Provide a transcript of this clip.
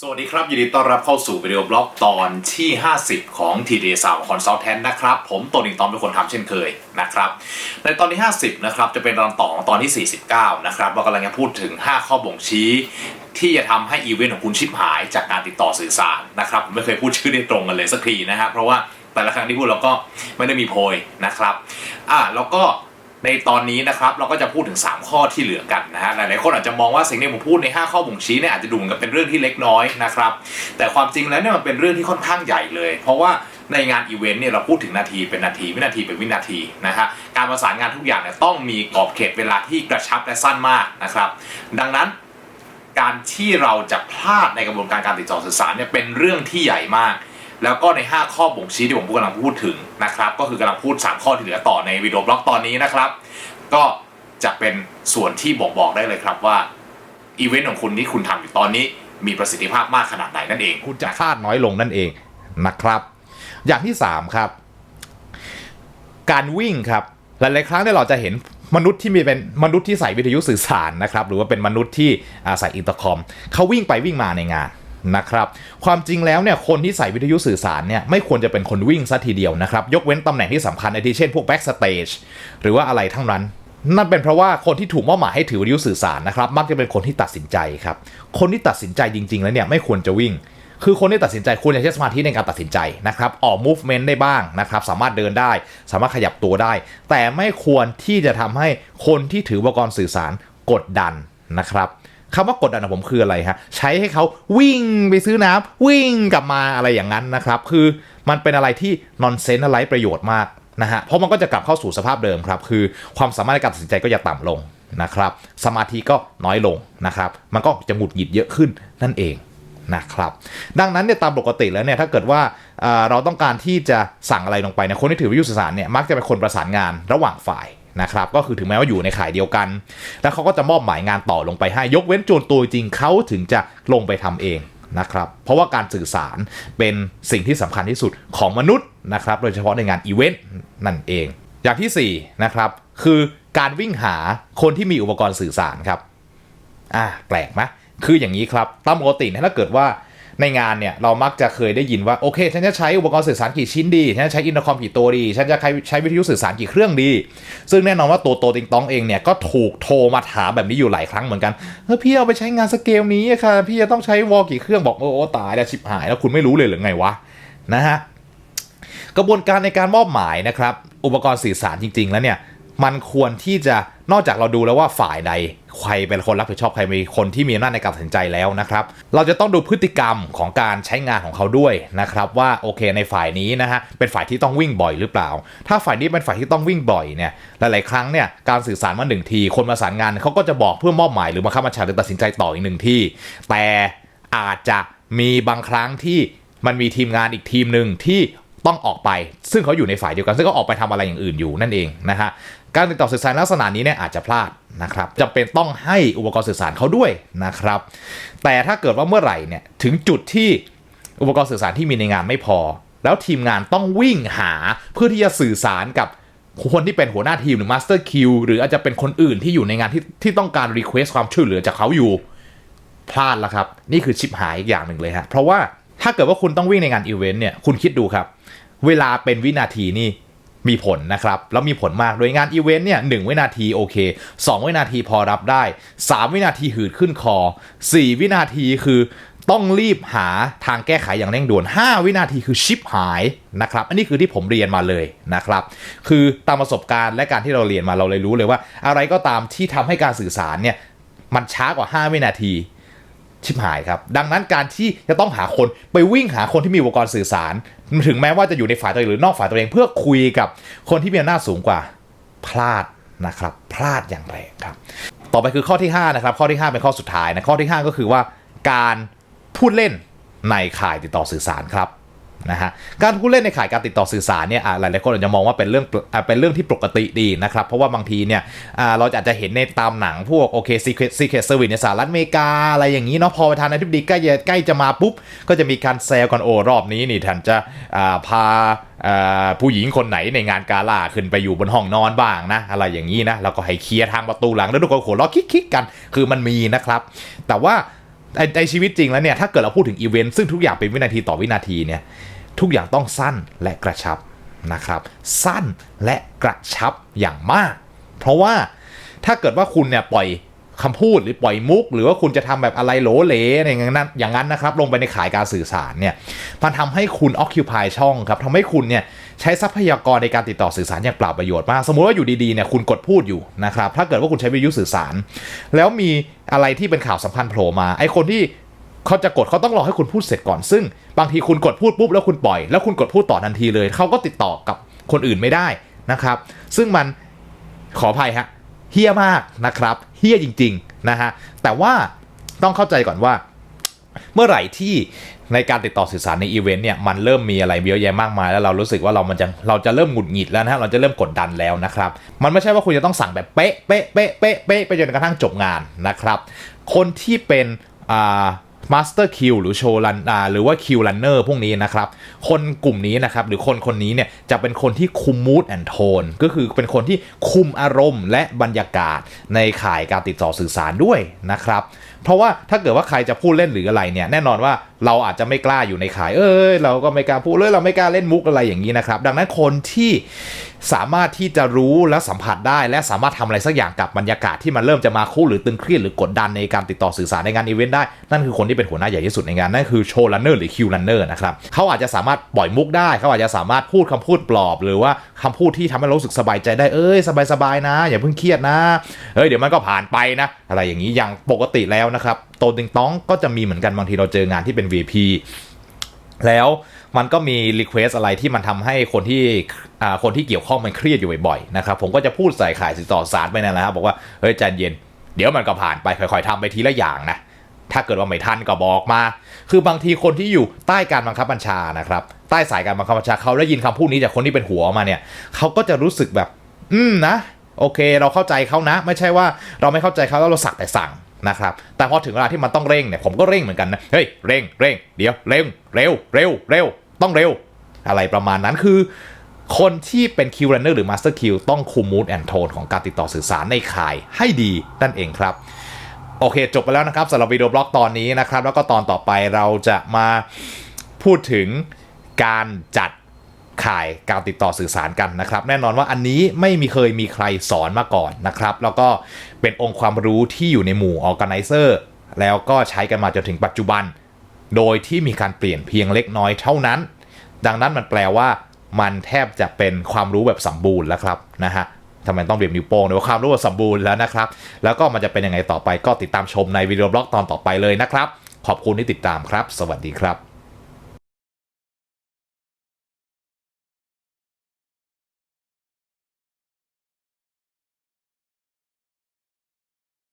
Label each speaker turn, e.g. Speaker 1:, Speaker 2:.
Speaker 1: สวัสดีครับยินดีต้อนรับเข้าสู่วิดีโอบล็อกตอนที่ 50 ของ TD สาวคอนซัลแทนนะครับ ผมตัวหนึ่งตอนเป็นคนทำเช่นเคยนะครับ ในตอนที่ 50 นะครับ จะเป็นตอนต่อของตอนที่ 49 นะครับ เรากำลังจะพูดถึง 5 ข้อบ่งชี้ ที่จะทำให้อีเวนต์ของคุณชิบหายจากการติดต่อสื่อสารนะครับผมไม่เคยพูดชื่อได้ตรงกันเลยสักทีนะครับเพราะว่าแต่ละครั้งที่พูดเราก็ไม่ได้มีโพยนะครับอ่าแล้วก็ ในตอนนี้นะครับเราก็จะพูดถึง 3 ข้อที่เหลือกันนะฮะหลายๆคนอาจจะมองว่าสิ่งที่ผมพูดใน 5 ข้อบ่งชี้เนี่ยอาจจะดูเหมือนกับเป็นเรื่องที่เล็กน้อยนะครับแต่ความจริงแล้วเนี่ยมันเป็นเรื่องที่ค่อนข้างใหญ่เลย เพราะว่าในงานอีเวนต์เนี่ยเราพูดถึงนาทีเป็นนาทีวินาทีเป็นวินาทีนะฮะการประสานงานทุกอย่างเนี่ยต้องมีกรอบเขตเวลาที่กระชับและสั้นมากนะครับ ดังนั้นการที่เราจะพลาดในกระบวนการการติดต่อสื่อสารเนี่ยเป็นเรื่องที่ใหญ่มาก แล้วก็ใน 5 ข้อบ่งชี้ที่ผมกำลังพูดถึงนะครับ ก็คือกำลังพูด 3 ข้อที่เหลือต่อในวิดีโอบล็อกตอนนี้นะครับ ก็จะเป็นส่วนที่บอกบอกได้เลยครับว่าอีเวนต์ของคุณที่คุณทำอยู่ตอนนี้มีประสิทธิภาพมากขนาดไหนนั่นเอง
Speaker 2: คุณจะพลาดน้อยลงนั่นเองนะครับ อย่างที่ 3 ครับ การวิ่งครับ หลาย ๆ ครั้งเนี่ยเราจะเห็นมนุษย์ที่มีเป็นมนุษย์ที่ใส่วิทยุสื่อสารนะครับ หรือว่าเป็นมนุษย์ที่ใส่อินเตอร์คอมเขาวิ่งไปวิ่งมาในงาน นะครับความจริงแล้วเนี่ยคนที่ใส่วิทยุสื่อสารเนี่ยไม่ควรจะเป็นคนวิ่งซะทีเดียวนะครับ ยกเว้นตำแหน่งที่สำคัญในที่เช่นพวกแบ็กสเตจหรือว่าอะไรทั้งนั้น นั่นเป็นเพราะว่าคนที่ถูกมอบหมายให้ถือวิทยุสื่อสารนะครับ มักจะเป็นคนที่ตัดสินใจครับคนที่ตัดสินใจจริง ๆ แล้วเนี่ยไม่ควรจะวิ่งคือคนที่ตัดสินใจควรจะใช้สมาธิในการตัดสินใจนะครับ ออก movement ได้บ้างนะครับ สามารถเดินได้ สามารถขยับตัวได้ แต่ไม่ควรที่จะทำให้คนที่ถืออุปกรณ์สื่อสารกดดันนะครับ คำว่ากดดันของผมคืออะไรฮะใช้ให้เขาวิ่งไปซื้อน้ำวิ่งกลับมาอะไรอย่างนั้นนะครับ คือมันเป็นอะไรที่นอนเซนอะไรประโยชน์มากนะฮะเพราะมันก็จะกลับเข้าสู่สภาพเดิมครับ คือความสามารถในการตัดสินใจก็จะต่ำลงนะครับ สมาธิก็น้อยลงนะครับ มันก็จะหงุดหงิดเยอะขึ้นนั่นเองนะครับ ดังนั้นเนี่ยตามปกติแล้วเนี่ยถ้าเกิดว่าเราต้องการที่จะสั่งอะไรลงไปเนี่ยคนที่ถือวิทยุสื่อสารเนี่ยมักจะเป็นคนประสานงานระหว่างฝ่าย นะครับก็คือถึงแม้ว่าอยู่ในข่ายเดียวกัน แล้วเขาก็จะมอบหมายงานต่อลงไปให้ยกเว้นโจรตัวจริงเขาถึงจะลงไปทำเองนะครับเพราะว่าการสื่อสารเป็นสิ่งที่สำคัญที่สุดของมนุษย์นะครับโดยเฉพาะในงานอีเวนต์นั่นเอง อย่างที่สี่นะครับคือการวิ่งหาคนที่มีอุปกรณ์สื่อสารครับอ่าแปลกไหมคืออย่างนี้ครับตามปกติถ้าเกิดว่า ในงานเนี่ยเรามักจะเคยได้ยินว่าโอเคฉันจะใช้อุปกรณ์สื่อสารกี่ชิ้นดีฉันจะใช้อินเตอร์คอมกี่ตัวดีฉันจะใช้ใช้วิทยุสื่อสารกี่เครื่องดี ซึ่งแน่นอนว่าตัวโตติงตองเองเนี่ยก็ถูกโทรมาถามแบบนี้อยู่หลายครั้งเหมือนกันเฮ้ยพี่เอาไปใช้งานสเกลนี้อะค่ะพี่จะต้องใช้วอลกี่เครื่องบอกโอ้โอ้ตายแล้วชิบหาย แล้วคุณไม่รู้เลยหรือไงวะนะฮะกระบวนการในการมอบหมายนะครับอุปกรณ์สื่อสารจริง ๆ แล้วเนี่ย มันควรที่จะนอกจากเราดูแล้วว่าฝ่ายใดใครเป็นคนรับผิดชอบใครมีคนที่มีอำนาจในการตัดสินใจแล้วนะครับ เราจะต้องดูพฤติกรรมของการใช้งานของเขาด้วยนะครับ ว่าโอเคในฝ่ายนี้นะฮะเป็นฝ่ายที่ต้องวิ่งบ่อยหรือเปล่า ถ้าฝ่ายนี้เป็นฝ่ายที่ต้องวิ่งบ่อยเนี่ยหลายๆครั้งเนี่ยการสื่อสารมาหนึ่งที คนประสานงานเขาก็จะบอกเพื่อมอบหมายหรือบังคับบัญชาหรือตัดสินใจต่ออีกหนึ่งที่ แต่อาจจะมีบางครั้งที่มันมีทีมงานอีกทีมหนึ่งที่ ต้องออกไป ซึ่งเขาอยู่ในฝ่ายเดียวกัน ซึ่งก็ออกไปทำอะไรอย่างอื่นอยู่นั่นเองนะฮะการติดต่อสื่อสารลักษณะนี้เนี่ยอาจจะพลาดนะครับจำเป็นต้องให้อุปกรณ์สื่อสารเขาด้วยนะครับ แต่ถ้าเกิดว่าเมื่อไหร่เนี่ยถึงจุดที่อุปกรณ์สื่อสารที่มีในงานไม่พอ แล้วทีมงานต้องวิ่งหาเพื่อที่จะสื่อสารกับคนที่เป็นหัวหน้าทีมหรือมาสเตอร์คิวหรืออาจจะเป็นคนอื่นที่อยู่ในงานที่ที่ต้องการรีเควสความช่วยเหลือจากเขาอยู่พลาดแล้วครับ นี่คือชิปหายอีกอย่างหนึ่งเลยฮะเพราะว่าถ้าเกิดว่าคุณต้องวิ่งในงานอีเวนต์เนี่ยคุณคิดดูครับ เวลาเป็นวินาทีนี่มีผลนะครับ แล้วมีผลมากโดยงานอีเวนต์เนี่ยหวินาทีโอเค 2 วินาทีพอรับได้ 3 วินาทีหืดขึ้นคอ 4 วินาทีคือต้องรีบหาทางแก้ไขอย่างเร่งด่วน 5 วินาทีคือชิปหายนะครับ อันนี้คือที่ผมเรียนมาเลยนะครับ คือตามประสบการณ์และการที่เราเรียนมาเราเลยรู้เลยว่า อะไรก็ตามที่ทำให้การสื่อสารเนี่ยมันช้ากว่า 5 วินาที ชิบหายครับ ดังนั้นการที่จะต้องหาคนไปวิ่งหาคนที่มีอุปกรณ์สื่อสาร ถึงแม้ว่าจะอยู่ในฝ่ายตัวเองหรือนอกฝ่ายตัวเองเพื่อคุยกับคนที่มีอำนาจสูงกว่าพลาดนะครับพลาดอย่างแรงครับ ต่อไปคือข้อที่5นะครับข้อที่ 5 เป็นข้อสุดท้ายนะข้อที่ 5 ก็คือว่าการพูดเล่นในข่ายติดต่อสื่อสารครับ นะฮะการพูดเล่นในข่ายการติดต่อสื่อสารเนี่ยอะหลายคนอาจจะมองว่าเป็นเรื่องเป็นเรื่องที่ปกติดีนะครับเพราะว่าบางทีเนี่ยอ่าเราอาจจะเห็นในตามหนังพวกโอเคซีเคซีเคเซอร์วิสในสหรัฐอเมริกาอะไรอย่างนี้เนาะพอประธานาธิบดีใกล้ใกล้จะมาปุ๊บ ก็จะมีการแซวกันโอ้รอบนี้นี่ท่านจะพาอ่าผู้หญิงคนไหนในงานกาล่าขึ้นไปอยู่บนห้องนอนบ้างนะอะไรอย่างนี้นะแล้วก็ให้เคลียร์ทางประตูหลังแล้วทุกคนหัวเราะคิกๆกัน คือมันมีนะครับ แต่ว่า ในในชีวิตจริงแล้วเนี่ยถ้าเกิดเราพูดถึงอีเวนต์ซึ่งทุกอย่างเป็นวินาทีต่อวินาทีเนี่ยทุกอย่างต้องสั้นและกระชับนะครับ สั้นและกระชับอย่างมาก เพราะว่าถ้าเกิดว่าคุณเนี่ยปล่อยคำพูดหรือปล่อยมุก หรือว่าคุณจะทำแบบอะไรโหลเลอะไรอย่างนั้นอย่างนั้นนะครับ ลงไปในขายการสื่อสารเนี่ยมันทำให้คุณ occupy ช่องครับทำให้คุณเนี่ย ใช้ทรัพยากรในการติดต่อสื่อสารอย่างเปล่าประโยชน์มาก สมมติว่าอยู่ดีๆเนี่ยคุณกดพูดอยู่นะครับ ถ้าเกิดว่าคุณใช้วิทยุสื่อสาร แล้วมีอะไรที่เป็นข่าวสำคัญโผล่มา ไอคนที่เขาจะกดเขาต้องรอให้คุณพูดเสร็จก่อน ซึ่งบางทีคุณกดพูดปุ๊บแล้วคุณปล่อย แล้วคุณกดพูดต่อทันทีเลย เขาก็ติดต่อกับคนอื่นไม่ได้นะครับ ซึ่งมันขออภัยฮะเฮี้ยมากนะครับเฮี้ยจริงๆนะฮะแต่ว่าต้องเข้าใจก่อนว่า เมื่อไหร่ที่ในการติดต่อสื่อสารในอีเวนต์เนี่ยมันเริ่มมีอะไรเยอะแยะมากมาย แล้วเรารู้สึกว่าเรามันจะเราจะเริ่มหงุดหงิดแล้วนะเราจะเริ่มกดดันแล้วนะครับ มันไม่ใช่ว่าคุณจะต้องสั่งแบบเป๊ะเป๊ะเป๊ะเป๊ะเป๊ะไปจนกระทั่งจบงานนะครับ คนที่เป็นอ่ามาสเตอร์คิวหรือโชว์รันอ่าหรือว่าคิวรันเนอร์พวกนี้นะครับ คนกลุ่มนี้นะครับ หรือคนคนนี้เนี่ยจะเป็นคนที่คุมมูดแอนโทนก็คือเป็นคนที่คุมอารมณ์และบรรยากาศในข่ายการติดต่อสื่อสารด้วยนะครับ เพราะว่าถ้าเกิดว่าใครจะพูดเล่นหรืออะไรเนี่ยแน่นอนว่าเราอาจจะไม่กล้าอยู่ในขาย เอ้ยเราก็ไม่กล้าพูดเลยเราไม่กล้าเล่นมุกอะไรอย่างนี้นะครับ ดังนั้นคนที่สามารถที่จะรู้และสัมผัสได้ และสามารถทำอะไรสักอย่างกับบรรยากาศที่มันเริ่มจะมาคู่หรือตึงเครียดหรือกดดันในการติดต่อสื่อสารในงานอีเวนต์ได้ นั่นคือคนที่เป็นหัวหน้าใหญ่ที่สุดในงานนั่นคือโชว์รันเนอร์หรือคิวรันเนอร์นะครับเขาอาจจะสามารถปล่อยมุกได้ เขาอาจจะสามารถพูดคำพูดปลอบ หรือว่าคำพูดที่ทำให้รารู้สึกสบายใจได้เอ้ยสบายๆนะ อย่าเพิ่งเครียดนะเอ้ยเดี๋ยวมันก็ผ่านไปนะ อะไรอย่างนี้อย่างปกติแล้วนะครับโตติงต้องก็จะมีเหมือนกันบางทีเราเจองานที่เป็น VP แล้วมันก็มีรีเควสอะไรที่มันทำให้คนที่คนที่เกี่ยวข้องมันเครียดอยู่บ่อยๆนะครับผมก็จะพูดใส่ขายสินต่อสารไปนั่นแหละครับบอกว่าเฮ้ยใจเย็น เดี๋ยวมันก็ผ่านไปค่อยๆทำไปทีละอย่างนะถ้าเกิดว่าไม่ทันก็บอกมา คือบางทีคนที่อยู่ใต้การบังคับบัญชานะครับ ใต้สายการบังคับบัญชาเขาได้ยินคำพูดนี้จากคนที่เป็นหัวมาเนี่ยเขาก็จะรู้สึกแบบ อืมนะ โอเค เราเข้าใจเขานะ ไม่ใช่ว่าเราไม่เข้าใจเขาแล้วเราสักแต่สั่ง นะครับแต่พอถึงเวลาที่มันต้องเร่งเนี่ยผมก็เร่งเหมือนกันนะเฮ้ยเร่งเร่งเดี๋ยวเร็วเร็วเร็วเร็วต้องเร็ว อะไรประมาณนั้นคือ คนที่เป็นคิวรันเนอร์หรือมาสเตอร์คิวต้องคุมมูดแอนโทนของการติดต่อสื่อสารในข่ายให้ดีนั่นเองครับโอเค จบไปแล้วนะครับสำหรับวิดีโอบล็อกตอนนี้นะครับ แล้วก็ตอนต่อไปเราจะมาพูดถึงการจัด ข่ายการติดต่อสื่อสารกันนะครับ แน่นอนว่าอันนี้ไม่มีเคยมีใครสอนมาก่อนนะครับ แล้วก็เป็นองค์ความรู้ที่อยู่ในหมู่ออแก z นเซอร์แล้วก็ใช้กันมาจนถึงปัจจุบัน โดยที่มีการเปลี่ยนเพียงเล็กน้อยเท่านั้น ดังนั้นมันแปลว่ามันแทบจะเป็นความรู้แบบสมบูรณ์แล้วครับนะฮะทำไมต้องเรียนนิ้วโป้งเนี่ยว่าความรู้แบบสมบูรณ์แล้วนะครับ แล้วก็มันจะเป็นยังไงต่อไปก็ติดตามชมในวิดีโอบล็อกตอนต่อไปเลยนะครับ ขอบคุณที่ติดตามครับ สวัสดีครับ